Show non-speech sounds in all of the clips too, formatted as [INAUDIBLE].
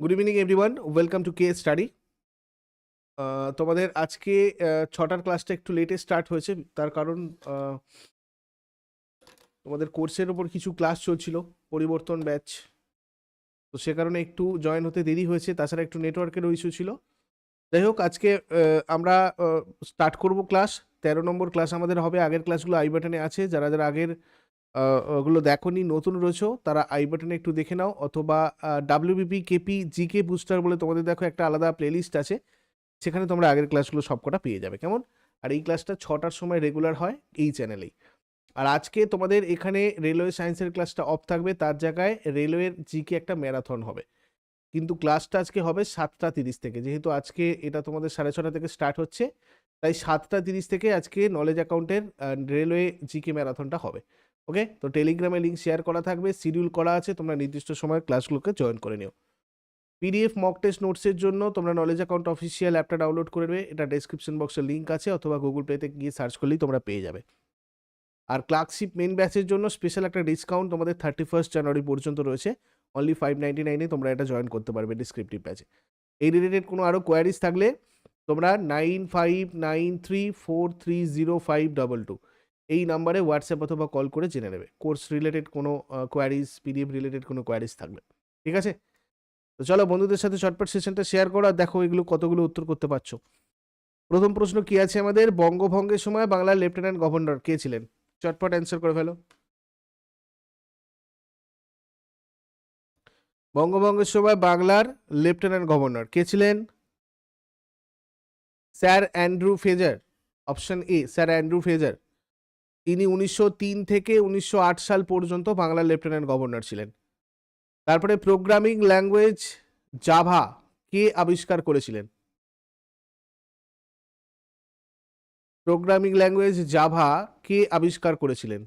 Good evening everyone welcome to K study তোমাদের আজকে ছটার ক্লাসটা একটু লেটে স্টার্ট হয়েছে। তার কারণ তোমাদের কোর্সের ওপর কিছু ক্লাস চলছিল, পরিবর্তন ব্যাচ তো সে কারণে একটু জয়েন হতে দেরি হয়েছে। তাছাড়া একটু নেটওয়ার্কেরও ইস্যু ছিল। যাই হোক, আজকে আমরা স্টার্ট করব ক্লাস তেরো নম্বর ক্লাস আমাদের হবে। আগের ক্লাসগুলো আই বাটনে আছে। যারা যারা আগের ওগুলো দেখোনি, নতুন রয়েছো, তারা আই বাটনে একটু দেখে নাও, অথবা ডাব্লিউবিপি কেপি জিকে বুস্টার বলে তোমাদের দেখো একটা আলাদা প্লেলিস্ট আছে, সেখানে তোমরা আগের ক্লাসগুলো সবকটা পেয়ে যাবে, কেমন? আর এই ক্লাসটা ছটার সময় রেগুলার হয় এই চ্যানেলেই আর আজকে তোমাদের এখানে রেলওয়ে সায়েন্সের ক্লাসটা অফ থাকবে, তার জায়গায় রেলওয়ের জিকে একটা ম্যারাথন হবে। কিন্তু ক্লাসটা আজকে হবে সাতটা তিরিশ থেকে, যেহেতু আজকে এটা তোমাদের সাড়ে ছটা থেকে স্টার্ট হচ্ছে, তাই সাতটা তিরিশ থেকে আজকে নলেজ অ্যাকাউন্টের রেলওয়ে জিকে ম্যারাথনটা হবে। ওকে তো টেলিগ্রামে লিঙ্ক শেয়ার করা থাকবে শিডিউল করা আছে, তোমরা নির্দিষ্ট সময় ক্লাসগুলোকে জয়েন করে নিও। পিডিএফ মক টেস্ট নোটসের জন্য তোমরা নলেজ অ্যাকাউন্ট অফিসিয়াল অ্যাপটা ডাউনলোড করে নেবে, এটা ডেসক্রিপশন বক্সে লিঙ্ক আছে, অথবা গুগল পেতে গিয়ে সার্চ করলেই তোমরা পেয়ে যাবে। আর ক্লার্কশিপ মেন ব্যাচের জন্য স্পেশাল একটা ডিসকাউন্ট তোমাদের থার্টি ফার্স্ট জানুয়ারি পর্যন্ত রয়েছে অনলি ফাইভ নাইনটি নাইনে তোমরা এটা জয়েন করতে পারবে ডিসক্রিপটিভ ব্যাচে এই রিলেটেড কোনো আরও কোয়ারিজ থাকলে তোমরা nine five nine three four three zero five double two এই নাম্বারে হোয়াটসঅ্যাপ অথবা কল করে জেনে নেবে। কোর্স রিলেটেড কোনো কোয়ারিজ, পিডিএফ রিলেটেড কোনো কোয়ারিজ থাকবে। ঠিক আছে? তো চলো বন্ধুদের সাথে চটপট সেশনটা শেয়ার করো আর দেখো এগুলো কতগুলো উত্তর করতে পারছ। প্রথম প্রশ্ন কি আছে আমাদের? বঙ্গভঙ্গের সময় বাংলার লেফটেন্যান্ট গভর্নর কে ছিলেন? চটপট অ্যান্সার করে ফেলো। বঙ্গভঙ্গের সময় বাংলার লেফটেন্যান্ট গভর্নর কে ছিলেন? Sir Andrew Fraser. Option A, sir Andrew Fraser. তিনি উনিশশো তিন থেকে উনিশশো আট সাল পর্যন্ত বাংলার লেফটেন্যান্ট গভর্নর ছিলেন। তারপরে প্রোগ্রামিং ল্যাঙ্গুয়েজ জাভা কে আবিষ্কার করেছিলেন? প্রোগ্রামিং ল্যাঙ্গুয়েজ জাভা কে আবিষ্কার করেছিলেন?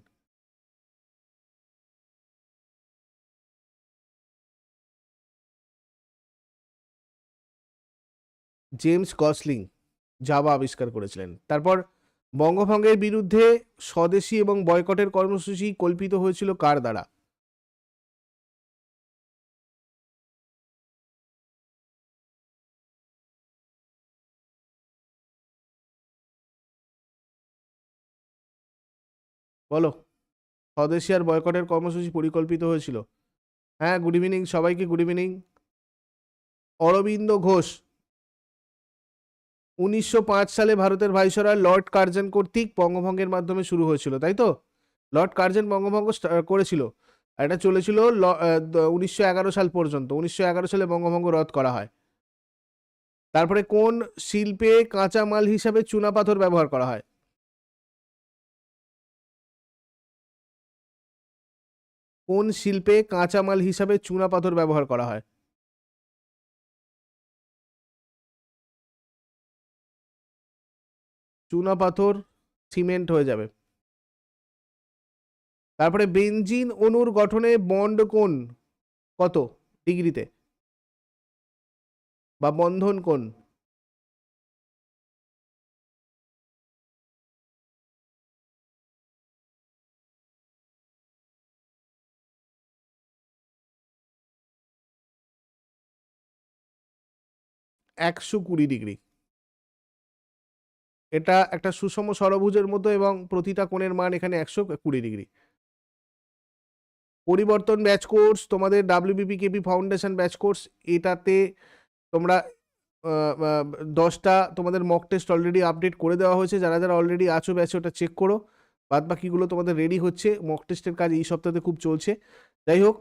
জেমস গসলিং জাভা আবিষ্কার করেছিলেন। তারপর বঙ্গভঙ্গের বিরুদ্ধে স্বদেশী এবং বয়কটের কর্মসূচি কল্পিত হয়েছিল কার দ্বারা? বলো, স্বদেশী আর বয়কটের কর্মসূচি পরিকল্পিত হয়েছিল। হ্যাঁ গুড ইভিনিং সবাইকে গুড ইভিনিং অরবিন্দ ঘোষ উনিশশো পাঁচ সালে ভারতের ভাইসরয় লর্ড কার্জন কর্তৃক বঙ্গভঙ্গের মাধ্যমে শুরু হয়েছিল, তাই তো? লর্ড কার্জন বঙ্গভঙ্গ করেছিল। এটা চলেছিল উনিশশো এগারো সাল পর্যন্ত, উনিশশো এগারো সালে বঙ্গভঙ্গ রদ করা হয়। তারপরে কোন শিল্পে কাঁচামাল হিসাবে চুনাপাথর ব্যবহার করা হয়? কোন শিল্পে কাঁচামাল হিসাবে চুনাপাথর ব্যবহার করা হয়? চুনাপাথর সিমেন্ট হয়ে যাবে। তারপরে বেনজিন অণুর গঠনে বন্ড কোণ কত ডিগ্রিতে? বা বন্ধন কোণ? একশো কুড়ি ডিগ্রি। এটা একটা সুষম ষড়ভুজের মতো এবং প্রতিটা কোণের মান এখানে একশো কুড়ি ডিগ্রি। পরিবর্তন ব্যাচ কোর্স, তোমাদের WBP KP foundation batch course, এটাতে তোমরা দশটা তোমাদের মক টেস্ট অলরেডি আপডেট করে দেওয়া হয়েছে। যারা যারা অলরেডি আছো ব্যাচে, ওটা চেক করো। বাদ বাকিগুলো তোমাদের রেডি হচ্ছে। মক টেস্টের কাজ এই সপ্তাহে খুব চলছে। যাই হোক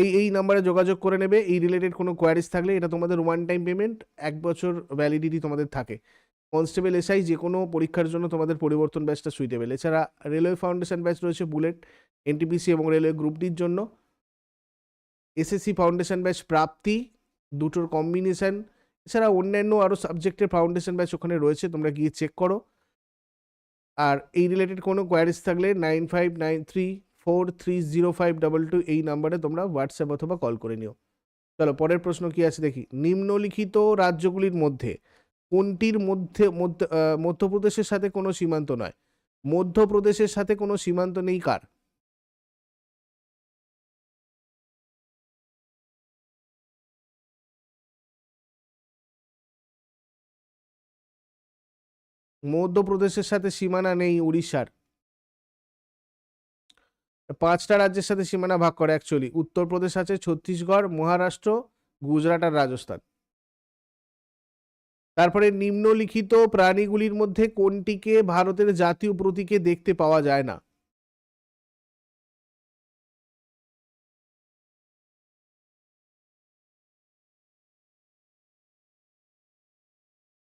এই এই নাম্বারে যোগাযোগ করে নেবে। এই রিলেটেড কোনো কোয়ারিজ থাকলে এটা তোমাদের ওয়ান টাইম পেমেন্ট এক বছর ভ্যালিডিটি তোমাদের থাকে। কনস্টেবল এসআই যে কোনো পরীক্ষার জন্য তোমাদের পরিবর্তন ব্যাচটা সুইটেবল এছাড়া রেলওয়ে ফাউন্ডেশন ব্যাচ রয়েছে বুলেট এনটিপিসি এবং রেলওয়ে গ্রুপ ডির জন্য। এসএসসি ফাউন্ডেশন ব্যাচ প্রাপ্তি, দুটোর কম্বিনেশন এছাড়া অন্যান্য আরও সাবজেক্টের ফাউন্ডেশন ব্যাচ ওখানে রয়েছে, তোমরা গিয়ে চেক করো। আর এই রিলেটেড কোনো কোয়ারিজ থাকলে nine five nine three four three zero five double two এই নাম্বারে তোমরা হোয়াটসঅ্যাপ অথবা কল করে নিও। চলো, পরের প্রশ্ন কি আছে দেখি। নিম্নলিখিত রাজ্যগুলির মধ্যে কোনটির মধ্যে মধ্যপ্রদেশের সাথে কোনো সীমান্ত নয়। মধ্যপ্রদেশের সাথে কোনো সীমান্ত নেই কার? মধ্যপ্রদেশের সাথে সীমানা নেই উড়িষ্যার। পাঁচটা রাজ্যের সাথে সীমানা ভাগ করে অ্যাকচুয়ালি উত্তরপ্রদেশ আছে ছত্তিশগড়, মহারাষ্ট্র, গুজরাট আর রাজস্থান। তারপরে নিম্নলিখিত প্রাণীগুলির মধ্যে কোনটিকে ভারতের জাতীয় প্রতীকে দেখতে পাওয়া যায় না?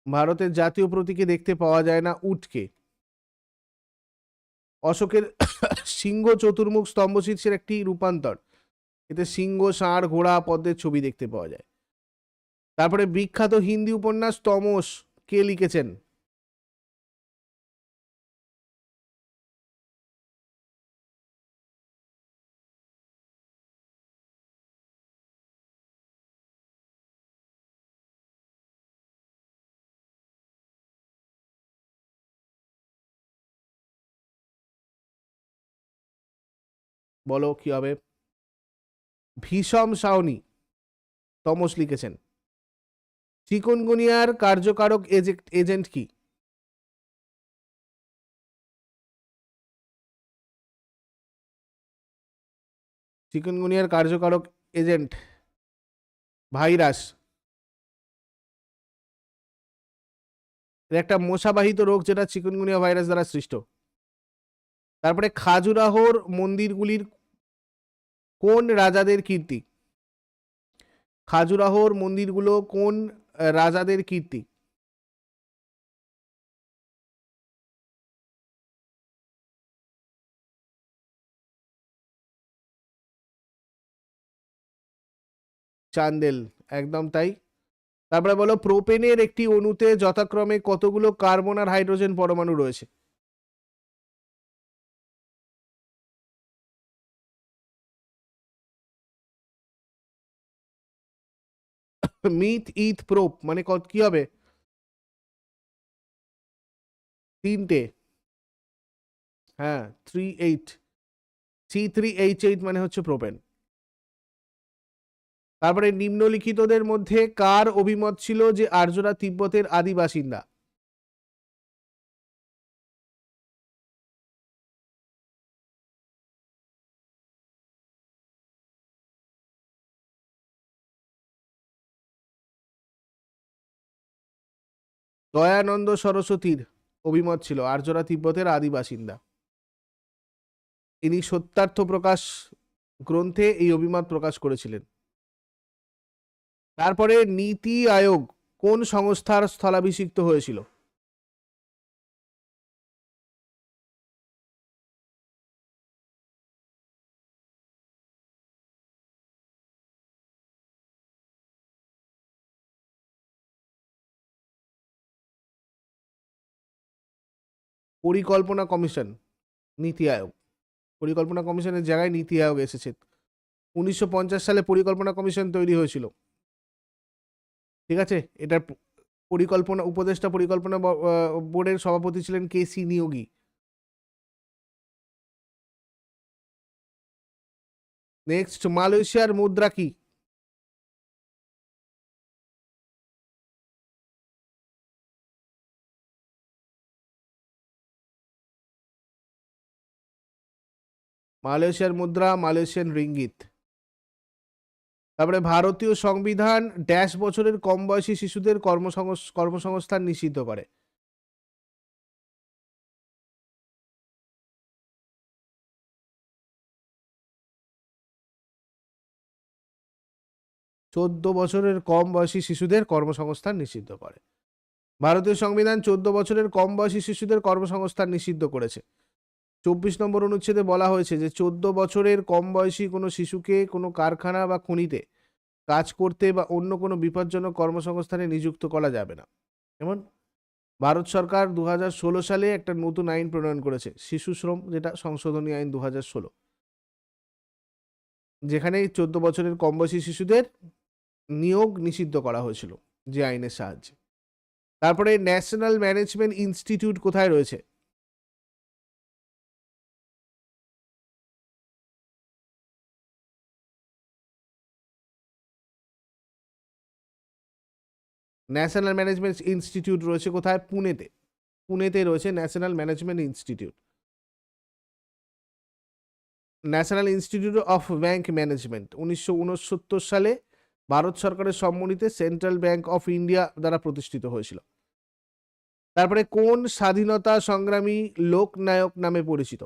ভারতের জাতীয় প্রতীকে দেখতে পাওয়া যায় না উটকে। অশোকের সিংহ চতুর্মুখ স্তম্ভ শীর্ষের একটি রূপান্তর। এতে সিংহ, ষাঁড়, ঘোড়া, পদ্মের ছবি দেখতে পাওয়া যায়। তারপরে বিখ্যাত হিন্দি উপন্যাস তমস কে লিখেছেন? বলো কি হবে? ভীষম সাউনি তমস লিখেছেন। চিকনগুনিয়ার কার্যকারক এজেন্ট কি? চিকনগুনিয়ার কার্যকারক এজেন্ট ভাইরাস। একটা মশাবাহিত রোগ যেটা চিকনগুনিয়া ভাইরাস দ্বারা সৃষ্ট। তারপরে খাজুরাহোর মন্দিরগুলির কোন রাজাদের কীর্তি? খাজুরাহোর মন্দিরগুলো কোন রাজাদের কীর্তি। চান্দেল, একদম তাই। তারপরে বলো প্রোপেনের একটি অণুতে যথাক্রমে কতগুলো কার্বন আর হাইড্রোজেন পরমাণু রয়েছে? মিথ ইথ প্রোপ মানে কি হবে? তিনটে। হ্যাঁ three eight C three H eight মানে হচ্ছে প্রোপেন তারপরে নিম্নলিখিতদের মধ্যে কার অভিমত ছিল যে আর্যরা তিব্বতের আদি বাসিন্দা দয়ানন্দ সরস্বতীর অভিমত ছিল, আর্যরা তিব্বতের আদি বাসিন্দা। তিনি সত্যার্থ প্রকাশ গ্রন্থে এই অভিমত প্রকাশ করেছিলেন। তারপরে নীতি আয়োগ কোন সংস্থার স্থলাভিষিক্ত হয়েছিল? পরিকল্পনা কমিশন, নীতি আয়োগ। পরিকল্পনা কমিশনের জায়গায় নীতি আয়োগ এসেছে। উনিশশো পঞ্চাশ সালে পরিকল্পনা কমিশন তৈরি হয়েছিল। ঠিক আছে? এটার পরিকল্পনা, উপদেষ্টা পরিকল্পনা বোর্ডের সভাপতি ছিলেন কে সি নিয়োগী। নেক্সট মালয়েশিয়ার মুদ্রা কি? মালয়েশিয়ার মুদ্রা, মালয়েশিয়ান রিঙ্গিত। তারপরে ভারতীয় সংবিধান ড্যাশ বছরের কম বয়সী শিশুদের কর্মসংস- কর্মসংস্থান নিষিদ্ধ করে। চোদ্দ বছরের কম বয়সী শিশুদের কর্মসংস্থান নিষিদ্ধ করে। ভারতীয় সংবিধান চোদ্দ বছরের কম বয়সী শিশুদের কর্মসংস্থান নিষিদ্ধ করেছে। চব্বিশ নম্বর অনুচ্ছেদে বলা হয়েছে যে চোদ্দ বছরের কম বয়সী কোনো শিশুকে কোনো কারখানা বা খনিতে কাজ করতে বা অন্য কোনো বিপজ্জনক কর্মসংস্থানে নিযুক্ত করা যাবে না। যেমন, ভারত সরকার দু হাজার ষোলো সালে একটা নতুন আইন প্রণয়ন করেছে, শিশু শ্রম, যেটা সংশোধনী আইন দু যেখানে চোদ্দ বছরের কম বয়সী শিশুদের নিয়োগ নিষিদ্ধ করা হয়েছিল, যে আইনের সাহায্যে। তারপরে ন্যাশনাল ম্যানেজমেন্ট ইনস্টিটিউট কোথায় রয়েছে? ন্যাশনাল ম্যানেজমেন্ট ইনস্টিটিউট রয়েছে কোথায়? পুনেতে। পুনেতে রয়েছে national management institute. National institute of bank management, উনিশশো উনসত্তর সালে ভারত সরকারের সম্মতিতে সেন্ট্রাল ব্যাংক অফ ইন্ডিয়া দ্বারা প্রতিষ্ঠিত হয়েছিল। তারপরে কোন স্বাধীনতা সংগ্রামী লোকনায়ক নামে পরিচিত?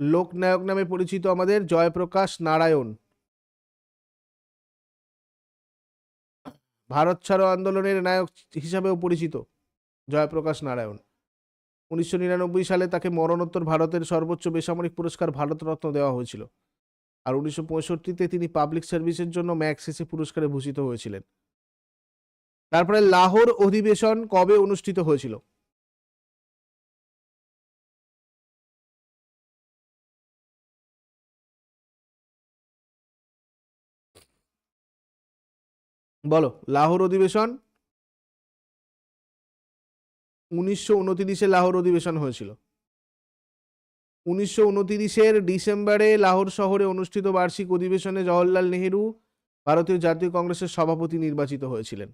লোকনায়ক নামে পরিচিত আমাদের জয়প্রকাশ নারায়ণ। ভারত ছাড়ো আন্দোলনের নায়ক হিসাবেও পরিচিত জয়প্রকাশ নারায়ণ। উনিশশো নিরানব্বই সালে তাকে মরণোত্তর ভারতের সর্বোচ্চ বেসামরিক পুরস্কার ভারতরত্ন দেওয়া হয়েছিল। আর উনিশশো পঁয়ষট্টিতে তিনি পাবলিক সার্ভিসের জন্য ম্যাক্সেসে পুরস্কারে ভূষিত হয়েছিলেন। তারপরে লাহোর অধিবেশন কবে অনুষ্ঠিত হয়েছিল? বলো, লাহোর অধিবেশন? উনিশশো উনতিরিশে লাহোর অধিবেশন হয়েছিল। উনিশশো উনতিরিশের ডিসেম্বরে লাহোর শহরে অনুষ্ঠিত বার্ষিক অধিবেশনে জওহরলাল নেহেরু ভারতীয় জাতীয় কংগ্রেসের সভাপতি নির্বাচিত হয়েছিলেন।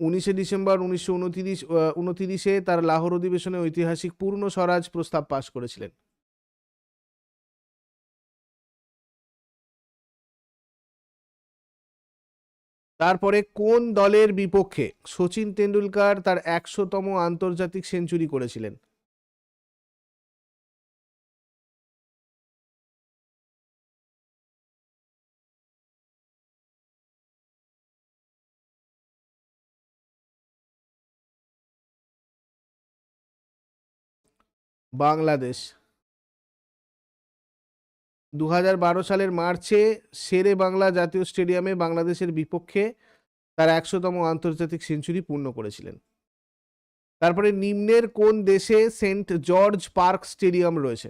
উনিশে ডিসেম্বর উনিশশো উনতিরিশ উনতিরিশে তার লাহোর অধিবেশনে ঐতিহাসিক পূর্ণ স্বরাজ প্রস্তাব পাশ করেছিলেন। তারপরে কোন দলের বিপক্ষে সচিন তেন্ডুলকার তার একশোতম আন্তর্জাতিক সেঞ্চুরি করেছিলেন? বাংলাদেশ। দু সালের মার্চে শেরে বাংলা জাতীয় স্টেডিয়ামে বাংলাদেশের বিপক্ষে তার একশোতম আন্তর্জাতিক সেঞ্চুরি পূর্ণ করেছিলেন। তারপরে নিম্নের কোন দেশে সেন্ট জর্জ পার্ক স্টেডিয়াম রয়েছে?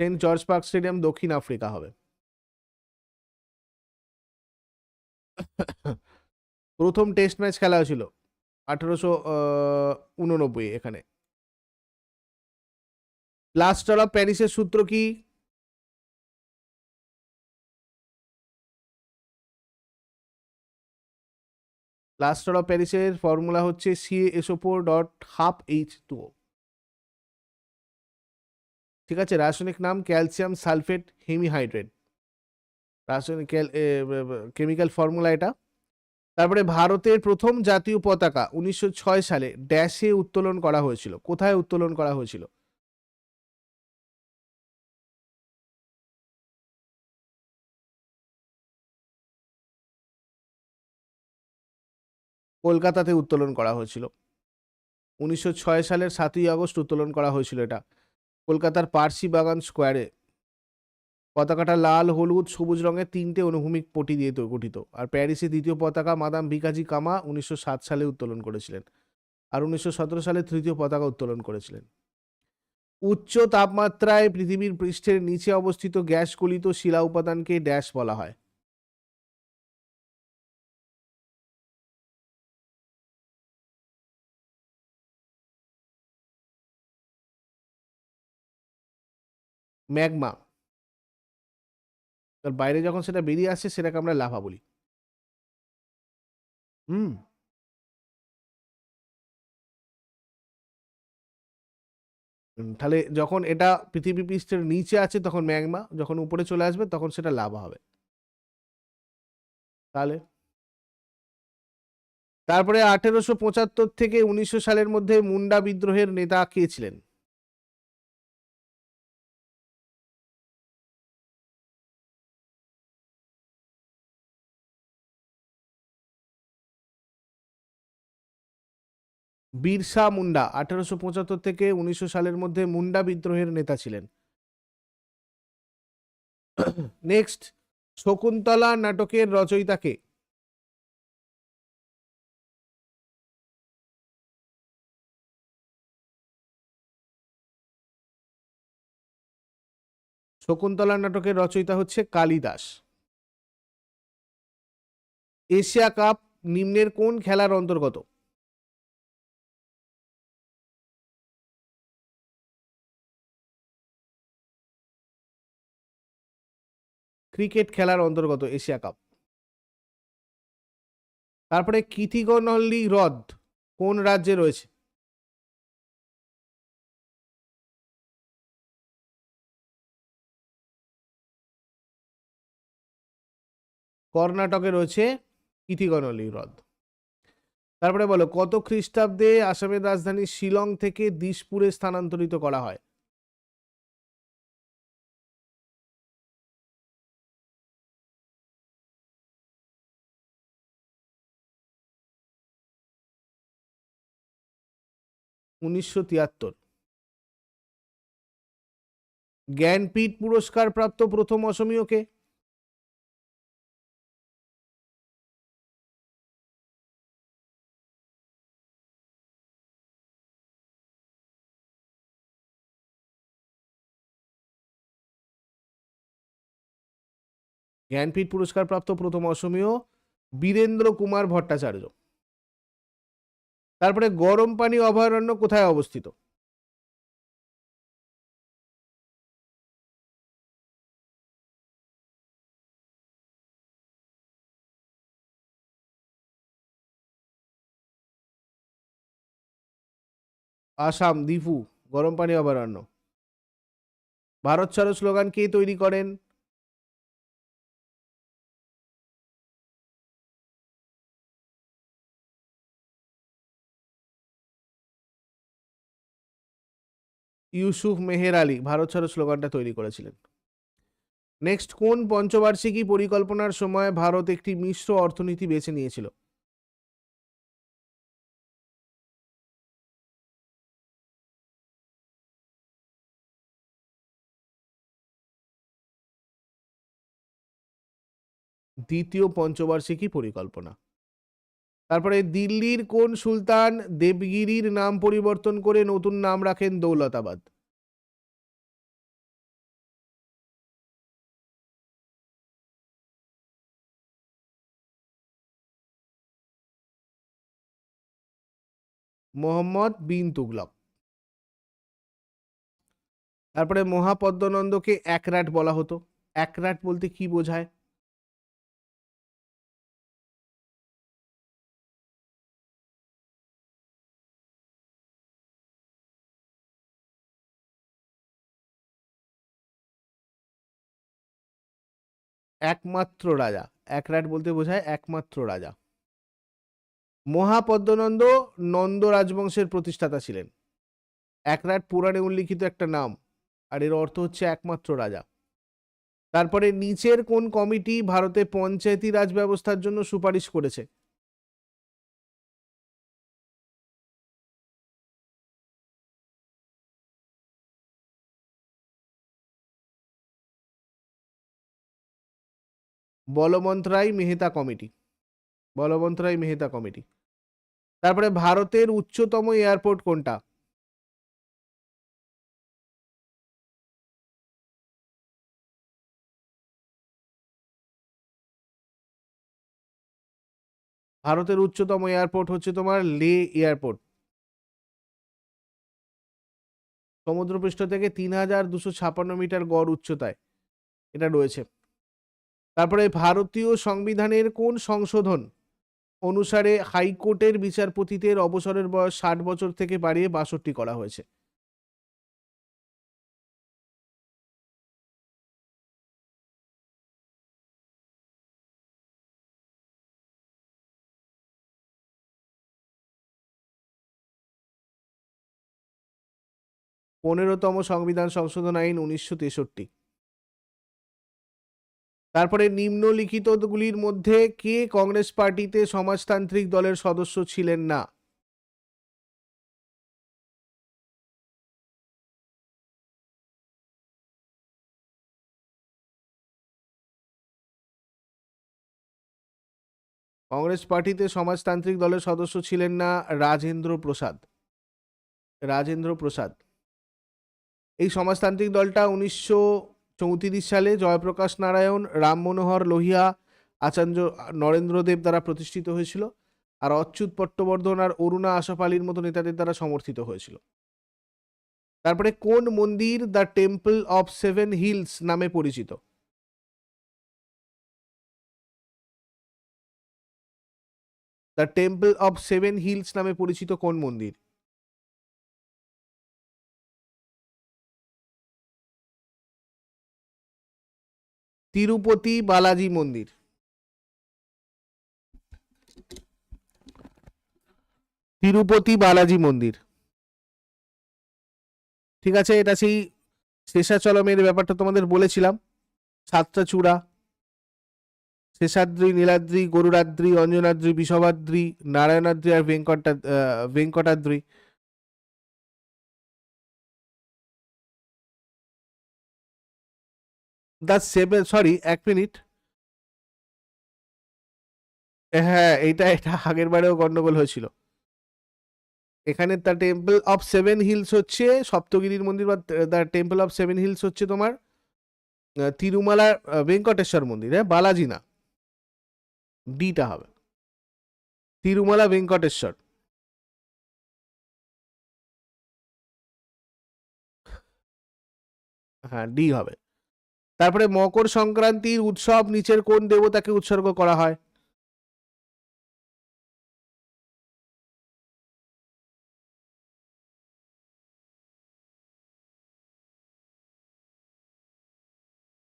সেন্ট জর্জ পার্ক স্টেডিয়াম দক্ষিণ আফ্রিকা হবে। প্রথম টেস্ট ম্যাচ খেলা হয়েছিল আঠেরোশো উননব্বই এখানে। প্লাস্টার অফ প্যারিসের সূত্র কি? প্লাস্টার অফ প্যারিসের ফর্মুলা হচ্ছে সি এসোপো ডট হাফ এইচ টু ঠিক আছে, রাসায়নিক নাম ক্যালসিয়াম সালফেট হেমিহাইড্রেট রাসায়নিক কেমিক্যাল ফর্মুলা এটা। তারপরে ভারতের প্রথম জাতীয় পতাকা উনিশশো ছয় সালে ড্যাশে উত্তোলন করা হয়েছিল। কোথায় উত্তোলন করা হয়েছিল? কলকাতাতে উত্তোলন করা হয়েছিল। উনিশশো ছয় সালের সাতই আগস্ট উত্তোলন করা হয়েছিল এটা। কলকাতার পার্সি বাগান স্কোয়ারে পতাকাটা লাল, হলুদ, সবুজ রঙের তিনটে অনুভূমিক পটি দিয়ে গঠিত। আর প্যারিসে দ্বিতীয় পতাকা মাদাম ভিকাজি কামা উনিশশো সাত সালে উত্তোলন করেছিলেন। আর উনিশশো সতেরো সালে তৃতীয় পতাকা উত্তোলন করেছিলেন। উচ্চ তাপমাত্রায় পৃথিবীর পৃষ্ঠের নিচে অবস্থিত গ্যাস গলিত শিলা উপাদানকে ড্যাশ বলা হয়। ম্যাগমা তার বাইরে যখন সেটা বেরিয়ে আসছে সেটাকে আমরা লাভা বলি। হুম। তাহলে যখন এটা পৃথিবী পৃষ্ঠের নিচে আছে তখন ম্যাগমা, যখন উপরে চলে আসবে তখন সেটা লাভা হবে। তাহলে? তারপরে আঠেরোশো পঁচাত্তর থেকে উনিশশো সালের মধ্যে মুন্ডা বিদ্রোহের নেতা কে ছিলেন? বিরসা মুন্ডা, আঠারোশো পঁচাত্তর থেকে উনিশশো সালের মধ্যে মুন্ডা বিদ্রোহের নেতা ছিলেন। নেক্সট শকুন্তলা নাটকের রচয়িতাকে শকুন্তলা নাটকের রচয়িতা হচ্ছে কালিদাস। এশিয়া কাপ নিম্নের কোন খেলার অন্তর্গত? ক্রিকেট খেলার অন্তর্গত এশিয়া কাপ। তারপরে কিথিগনল্লি হ্রদ কোন রাজ্যে রয়েছে? কর্ণাটকে রয়েছে কিথিগনল্লি হ্রদ। তারপরে বলো, কত খ্রিস্টাব্দে আসামের রাজধানী শিলং থেকে দিশপুরে স্থানান্তরিত করা হয়? উনিশশো তিয়াত্তর। জ্ঞানপীঠ পুরস্কার প্রাপ্ত প্রথম অসমীয়কে জ্ঞানপীঠ পুরস্কার প্রাপ্ত প্রথম অসমীয় বীরেন্দ্র কুমার ভট্টাচার্য। তারপরে গরম পানি অভয়ারণ্য কোথায় অবস্থিত? আসাম, দিফু, গরম পানি অভয়ারণ্য। ভারত ছাড়ো স্লোগান কে তৈরি করেন? ইউসুফ মেহের আলী ভারত ছাড়ো স্লোগানটা তৈরি করেছিলেন। নেক্সট কোন পঞ্চবার্ষিকী পরিকল্পনার সময় ভারত একটি মিশ্র অর্থনীতি বেছে নিয়েছিল? দ্বিতীয় পঞ্চবার্ষিকী পরিকল্পনা। তারপরে দিল্লির কোন সুলতান দেবগিরির নাম পরিবর্তন করে নতুন নাম রাখেন দৌলতাবাদ? মোহাম্মদ বিন তুগলক। তারপরে মহাপদ্মনন্দকে একরাট বলা হতো। একরাট বলতে কি বোঝায়? একমাত্র রাজা। এক একরাট বলতে বোঝায় একমাত্র রাজা। মহাপদ্মনন্দ নন্দ রাজবংশের প্রতিষ্ঠাতা ছিলেন। এক একরাট পুরাণে উল্লিখিত একটা নাম, আর এর অর্থ হচ্ছে একমাত্র রাজা। তারপরে নিচের কোন কমিটি ভারতে পঞ্চায়েতি রাজ ব্যবস্থার জন্য সুপারিশ করেছে? বলবন্ত রায় মেহতা কমিটি। বলবন্ত রায় মেহতা কমিটি। তারপরে ভারতের উচ্চতম এয়ারপোর্ট কোনটা? ভারতের উচ্চতম এয়ারপোর্ট হচ্ছে তোমার লে এয়ারপোর্ট। সমুদ্রপৃষ্ঠ থেকে তিন হাজার দুশো মিটার গড় উচ্চতায়। এটা রয়েছে। তারপরে ভারতীয় সংবিধানের কোন সংশোধন? অনুসারে হাইকোর্টের বিচারপতিদের অবসরের বয়স ষাট বছর থেকে বাড়িয়ে বাষট্টি করা হয়েছে। পনেরোতম সংবিধান সংশোধন আইন উনিশশো তেষট্টি। তারপরে নিম্নলিখিতগুলির মধ্যে কে কংগ্রেস পার্টিতে সমাজতান্ত্রিক দলের সদস্য ছিলেন না? কংগ্রেস পার্টিতে সমাজতান্ত্রিক দলের সদস্য ছিলেন না রাজেন্দ্র প্রসাদ। রাজেন্দ্র প্রসাদ। এই সমাজতান্ত্রিক দলটা উনিশশো চৌত্রিশ সালে জয়প্রকাশ নারায়ণ, রাম মনোহর লোহিয়া, আচার্য নরেন্দ্রদেব দ্বারা প্রতিষ্ঠিত হয়েছিল আর অচ্যুত পট্টবর্ধন আর অরুণা আশাফ আলীর মতো নেতাদের দ্বারা সমর্থিত হয়েছিল। তারপরে কোন মন্দির the temple of seven hills নামে পরিচিত? The temple of seven hills নামে পরিচিত কোন মন্দির? তিরুপতি বালাজি মন্দির। তিরুপতি বালাজি মন্দির। ঠিক আছে, এটা সেই শেষাচলমের ব্যাপারটা তোমাদের বলেছিলাম। সাতটা চূড়া শেষাদ্রি, নীলাদ্রি গরুরাদ্রি অঞ্জনাদ্রি বিষভাদ্রি নারায়ণাদ্রি আর Venkata Venkatadri. The seven sorry এক মিনিট। হ্যাঁ এটা এটা আগের বারেও গন্ডগোল হয়েছিল। এখানে the temple of seven hills হচ্ছে, সপ্তগিরির মন্দির বা the temple of seven hills হচ্ছে তোমার তিরুমালা ভেঙ্কটেশ্বর মন্দির হ্যাঁ বালাজি না। ডিটা হবে। তিরুমালা, ভেঙ্কটেশ্বর। হ্যাঁ ডি হবে। তারপরে মকর সংক্রান্তির উৎসব নিচের কোন দেবতাকে উৎসর্গ করা হয়?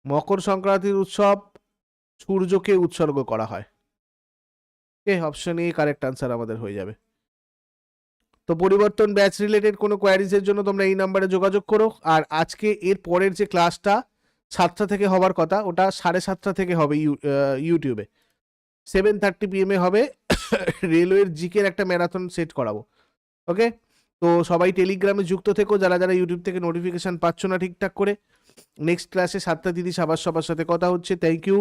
মকর সংক্রান্তির উৎসব সূর্যকে উৎসর্গ করা হয়। A option A correct answer আমাদের হয়ে যাবে। তো পরিবর্তন ব্যাচ রিলেটেড কোনো কোয়ারিজের জন্য তোমরা এই নাম্বারে যোগাযোগ করো। আর আজকে এর পরের যে ক্লাসটা সাতটা থেকে হবার কথা, ওটা সাড়ে সাতটা থেকে হবে ইউ- ইউটিউবে সেভেন থার্টি পিএমে হবে [COUGHS] রেলওয়ের জিকের একটা ম্যারাথন সেট করাবো ওকে তো সবাই টেলিগ্রামে যুক্ত থেকো, যারা যারা ইউটিউব থেকে নোটিফিকেশান পাচ্ছ না ঠিকঠাক করে। নেক্সট ক্লাসে সাতটা তিরিশ আবার সবার সাথে কথা হচ্ছে থ্যাংক ইউ